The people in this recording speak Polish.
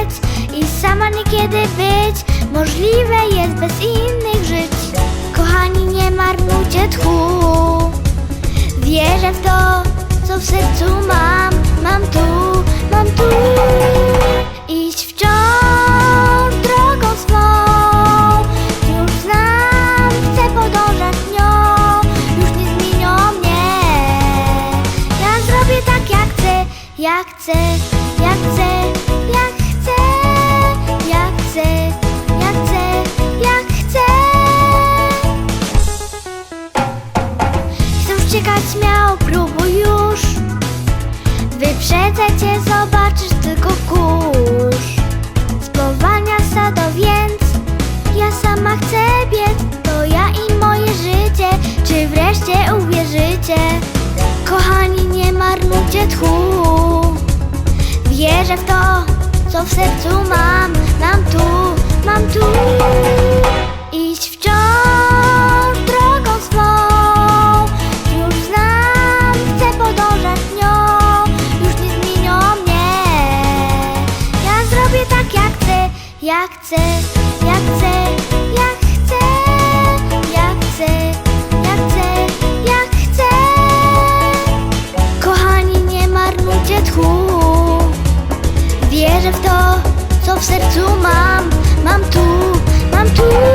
mieć I sama niekiedy być. Możliwe jest bez innych żyć. Kochani nie marnujcie tchu. Wierzę w to, co w sercu mam. Mam tu, mam tu. Iść wciąż drogą swą. Już znam, chcę podążać nią. Już nie zmienią mnie Ja zrobię tak jak chcę, jak chcę, jak chcę, jak chcę uciekać śmiało, próbuj już. Wyprzedzę cię, zobaczysz tylko kurz. Spowalnia sado, więc Ja sama chcę biec. To ja i moje życie Czy wreszcie uwierzycie? Kochani, nie marnujcie tchu. Wierzę w to, co w sercu mam. Mam tu, mam tu Ja chcę, ja chcę, ja chcę, ja chcę, ja chcę, ja chcę. Kochani, nie marnujcie tchu. Wierzę w to, co w sercu mam, mam tu, mam tu.